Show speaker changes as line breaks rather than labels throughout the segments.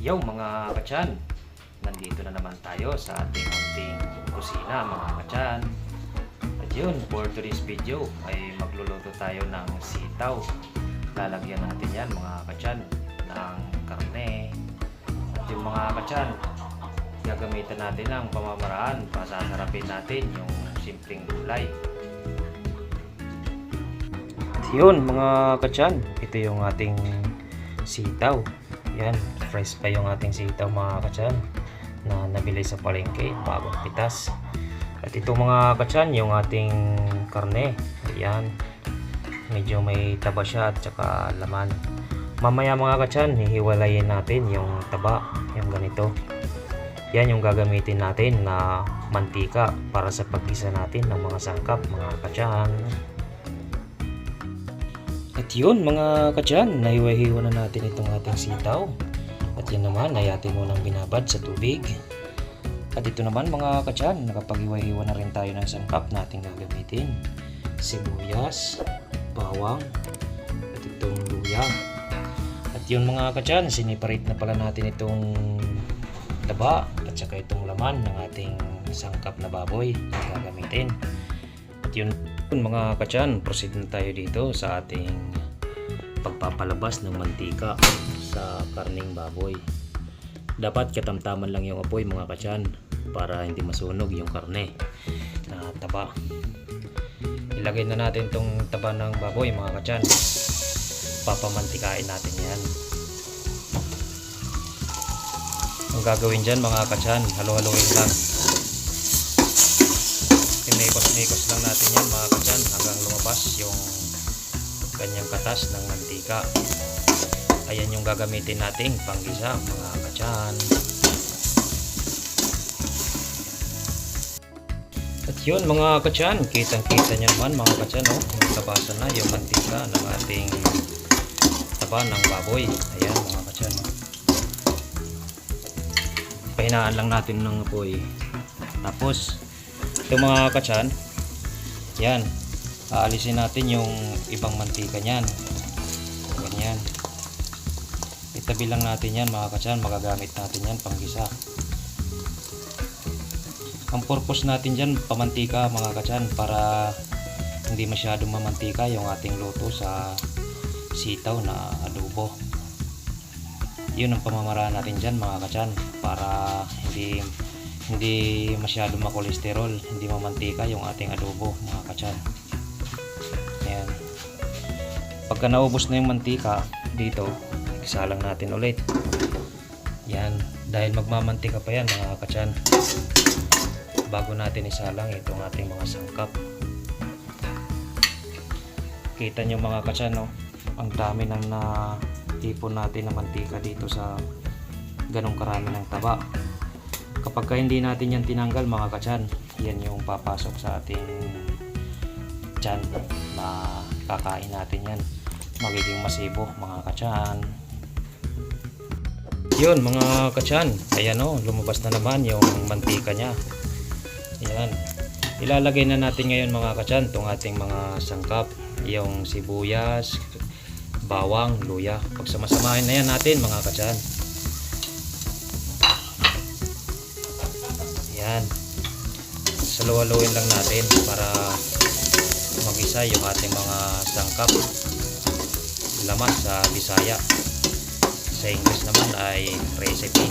Yo mga kachan, nandito na naman tayo sa ating munting kusina mga kachan. At yun, for today's video ay magluluto tayo ng sitaw. Lalagyan natin yan mga kachan ng karne. At yung mga kachan, gagamitan natin ang pamamaraan para sasarapin natin yung simpleng gulay. At yun mga kachan, ito yung ating sitaw. Yan, fresh pa yung ating sitaw mga kachan na nabili sa palengke, bagong pitas. At ito mga kachan, yung ating karne. Ayan, medyo may taba siya at saka laman. Mamaya mga kachan, hihiwalayin natin yung taba, yung ganito. Yan yung gagamitin natin na mantika para sa pagkisa natin ng mga sangkap mga kachan. At yun mga kadyan, nahiwa-hiwa na natin itong ating sitaw. At yun naman, ay atin munang binabad sa tubig. At ito naman mga kadyan, nakapag-hiwa-hiwa na rin tayo ng sangkap nating gagamitin. Sibuyas, bawang, at itong luya. At yun mga kadyan, siniparate na pala natin itong taba at saka itong laman ng ating sangkap na baboy na gagamitin. At yun, mga kachan, proceed na tayo dito sa ating pagpapalabas ng mantika sa karning baboy. Dapat katamtaman lang yung apoy mga kachan para hindi masunog yung karne na taba. Ilagay na natin tong taba ng baboy mga kachan. Papamantikain natin yan. Ang gagawin dyan mga kachan, halo-haloin lang. Pinikos-nikos lang natin yan mga kachan hanggang lumabas yung kanyang katas ng mantika. Ayan yung gagamitin nating panggisa mga kachan. At yun mga kachan, kitang kita nyo naman mga kachan oh, nagtabasan na yung mantika ng ating taba ng baboy. Ayan mga kachan. Pahinaan lang natin ng apoy. Tapos, ito mga kachan, yan, aalisin natin yung ibang mantika niyan. Ganyan. Itabi lang natin yan mga kachan, magagamit natin yan panggisa. Ang purpose natin dyan, pamantika mga kachan, para hindi masyadong mamantika yung ating luto sa sitaw na adobo. Yun ang pamamaraan natin dyan mga kachan, para hindi hindi masyado makolesterol, hindi mamantika yung ating adobo mga kachan. Pagka naubos na yung mantika dito, isalang natin ulit. Yan, dahil magmamantika pa yan mga kachan. Bago natin isalang itong ating mga sangkap. Kita nyo mga kachan, no? ang dami nang na ipon natin na mantika dito sa ganong karami ng taba kapag ka hindi natin yan tinanggal mga kachan yan yung papasok sa ating tiyan na kakain natin yan magiging masibo mga kachan. Yun mga kachan. Ayan o lumabas na naman yung mantika nya yan ilalagay na natin ngayon mga kachan tong ating mga sangkap. Yung sibuyas bawang, luya. Pagsamasamahin na yan natin mga kachan. Yan. Saluwaluin lang natin para magisa yung ating mga sangkap. Laman sa Bisaya. Sa English naman ay recipe.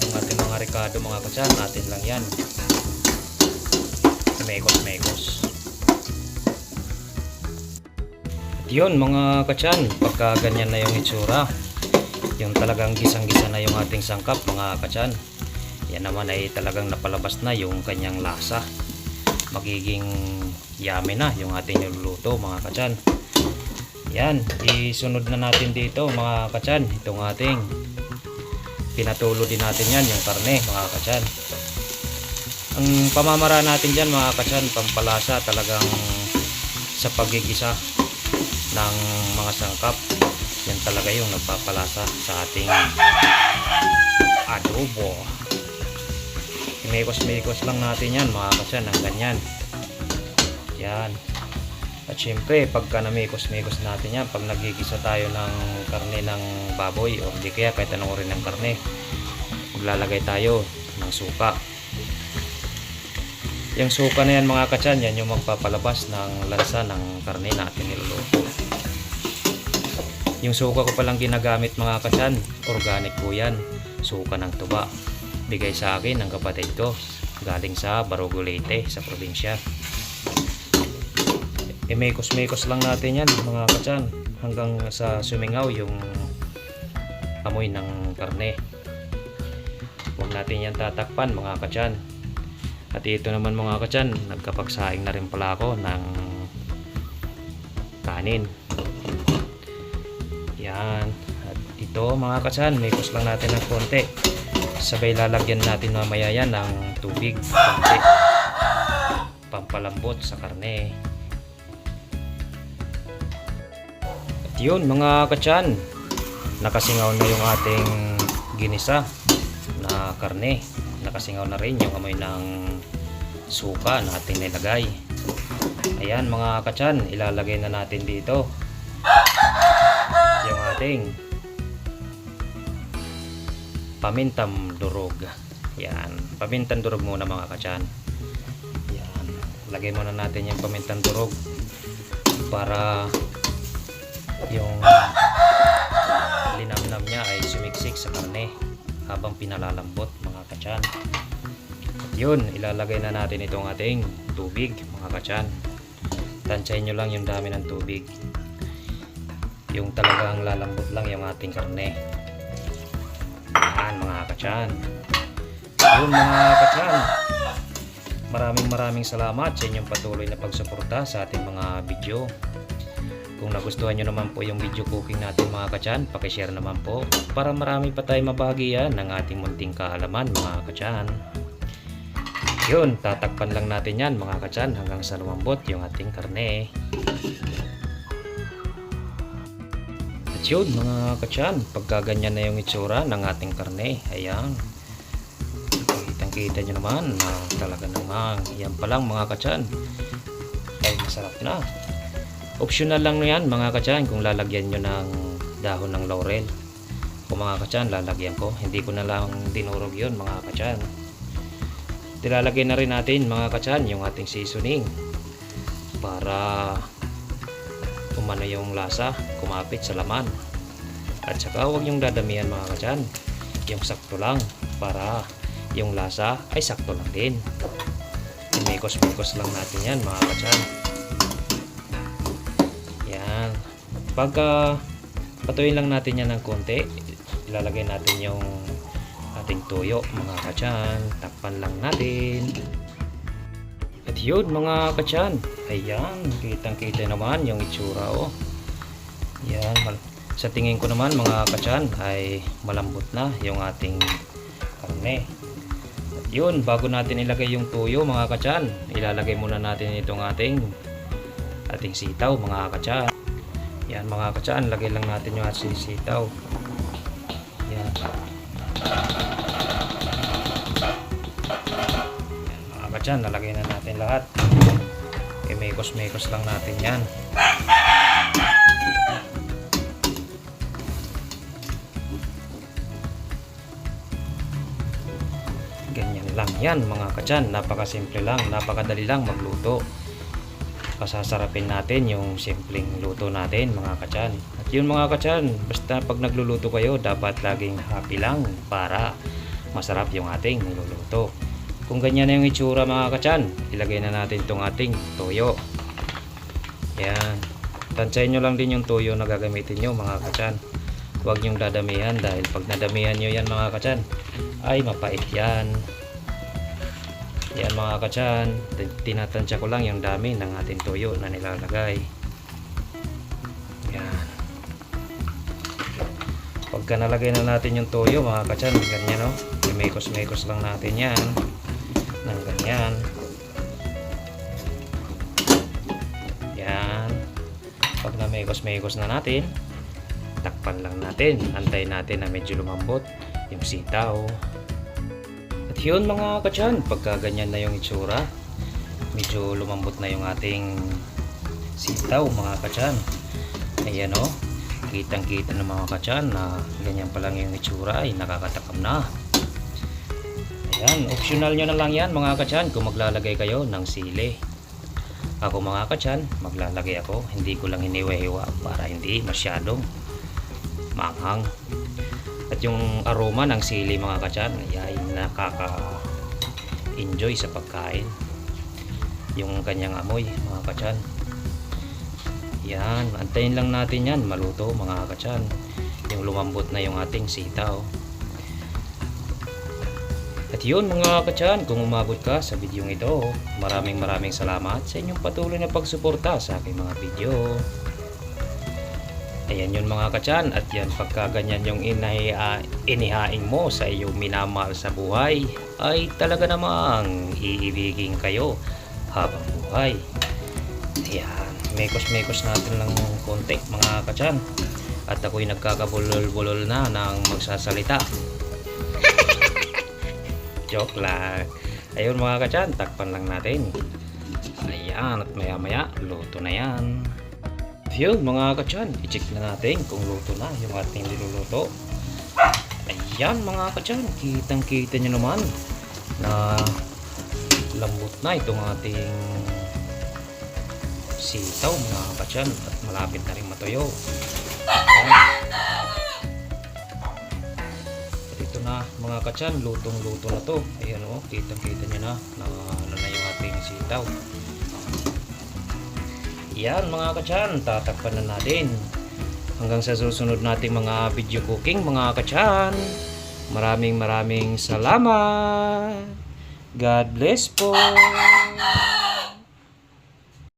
Yung ating mga rekado mga katsan, natin lang yan. Mekos-mekos. At yun mga katsan, pagka ganyan na yung itsura, yung talagang gisang-gisa na yung ating sangkap mga katsan, yan naman ay talagang napalabas na yung kanyang lasa magiging yummy na yung ating niluluto mga kachan yan isunod na natin dito mga kachan itong ating pinatulo din natin yan yung karne mga kachan ang pamamara natin dyan mga kachan pampalasa talagang sa pagigisa ng mga sangkap yan talaga yung nagpapalasa sa ating adobo Mekos-mekos lang natin yan mga kasyan ng ganyan. Yan. At syempre, pagka namikos-mikos natin yan, pag nagigisa tayo ng karne ng baboy o di kaya kahit anong uri ng karne, maglalagay tayo ng suka. Yung suka na yan mga katsan, yan yung magpapalabas ng lansa ng karne natin niluluto. Yung suka ko palang ginagamit mga katsan, organic po yan. Suka ng tuba. Bigay sa akin ng kapatid ko. Galing sa Barogo Leyte, sa probinsya. Imekos-mekos lang natin yan mga katsan. Hanggang sa sumingaw yung amoy ng karne. Huwag natin yan tatakpan mga katsan. At ito naman mga katsan, nagkapagsaing na rin pala ako ng kanin. Yan. At ito mga katsan, mekos lang natin ng konti. Sabay lalagyan natin mamaya yan ng tubig. Konti. Pampalambot sa karne. Yun mga katsan, nakasingaw na yung ating ginisa na karne. Nakasingaw na rin yung amoy ng suka na ating nilagay. Ayan mga katsan, ilalagay na natin dito yung ating pamintang durog. Yan, pamintang durog muna mga katsan. Yan, lagay muna natin yung pamintang durog para yung linamnam niya ay sumiksik sa karne habang pinalalambot mga katsan. At yun, ilalagay na natin itong ating tubig mga katsan. Tansyahin nyo lang yung dami ng tubig. Yung talagang lalambot lang yung ating karne. Yan mga katsan yun mga katsan maraming maraming salamat sa inyong patuloy na pagsuporta sa ating mga video kung nagustuhan nyo naman po yung video cooking natin mga katsan pakishare naman po para marami pa tayo mabahagian ng ating munting kaalaman mga katsan yun tatakpan lang natin yan mga katsan hanggang sa lumambot yung ating karne At yun mga katsyan, pagka ganyan na yung itsura ng ating karne, ayan. Kitang kita nyo naman na talaga namang yan pa lang mga katsyan. Ay masarap na. Optional lang yan mga katsyan kung lalagyan nyo ng dahon ng laurel. Kung mga katsyan, lalagyan ko. Hindi ko na lang dinurog yun mga katsyan. Tilalagay na rin natin mga katsyan yung ating seasoning para umano yung lasa, kumapit sa laman. At saka huwag yung dadamihan mga kadyan. Yung sakto lang para yung lasa ay sakto lang din. Imikos-mikos lang natin yan mga kadyan. Pagka patuloy lang natin yan ng konti, ilalagay natin yung ating tuyo mga kadyan. Takpan lang natin. At yun mga katyan, ayan, kitang kita naman yung itsura oh. Yan, sa tingin ko naman mga katyan ay malambot na yung ating karne. At yun, bago natin ilagay yung tuyo mga katyan, ilalagay muna natin itong ating ating sitaw mga katyan. Yan mga katyan, lagay lang natin yung ating sitaw. Yan. mga katyan, nalagay na natin lahat. Imekos-mekos lang natin yan. Ganyan lang yan mga katyan. Napakasimple lang, napakadali lang magluto. Pasasarapin natin yung simpleng luto natin mga katyan. At yun mga katyan, basta pag nagluluto kayo, dapat laging happy lang para masarap yung ating niluluto. Kung ganyan na yung itsura mga katyan, ilagay na natin itong ating toyo. Yan. Tansyahin nyo lang din yung toyo na gagamitin nyo mga katyan. Huwag nyong dadamihan dahil pag nadamihan nyo yan mga katyan, ay mapait yan. Yan mga tin- tinatansya ko lang yung dami ng ating toyo na nilalagay. Yan. Pagka nalagay na natin yung toyo mga katyan, ganyan no, mekos-mekos lang natin yan ng ganyan. Yan. Pag na-mekos-mekos na natin, takpan lang natin. Antayin natin na medyo lumambot yung sitaw. Yun mga katyan, pagka ganyan na yung itsura, medyo lumambot na yung ating sitaw mga kachan. Ayan o. Kitang kita ng mga kachan na ganyan pa lang yung itsura ay nakakatakam na. Ayan, optional nyo na lang yan mga kachan kung maglalagay kayo ng sili. Ako mga kachan, maglalagay ako. Hindi ko lang hiniwa-hiwa para hindi masyadong manghang. At yung aroma ng sili mga kachan ay nakaka-enjoy sa pagkain. Yung kanyang amoy mga kachan. Yan, antayin lang natin yan maluto mga kachan. Yung lumambot na yung ating sitaw. At yun mga kachan, kung umabot ka sa video ito, maraming maraming salamat sa inyong patuloy na pagsuporta sa aking mga video. Ayan yun mga kachan, at yan pagka ganyan yung inahi, inihaing mo sa iyong minamahal sa buhay, ay talaga namang iibigin kayo habang buhay. Ayan, mekos-mekos natin lang konti mga kachan. At ako'y nagkakabulol-bulol na ng magsasalita. Joke lang. Ayun mga kachan, takpan lang natin. Ayan, at maya maya, luto na yan. Yun mga kachan, i-check na natin kung luto na yung ating niluluto. Ayan mga kachan, kitang kita nyo naman na lambot na itong ating sitaw mga kachan at malapit na rin matuyo. Ayan. Na mga kachan, lutong-luto na to. Ayan o, kitang-kita nyo na na ano na yung ating sitaw. Yan mga kachan, tatakpan na natin. Hanggang sa susunod nating mga video cooking mga kachan. Maraming maraming salamat. God bless po.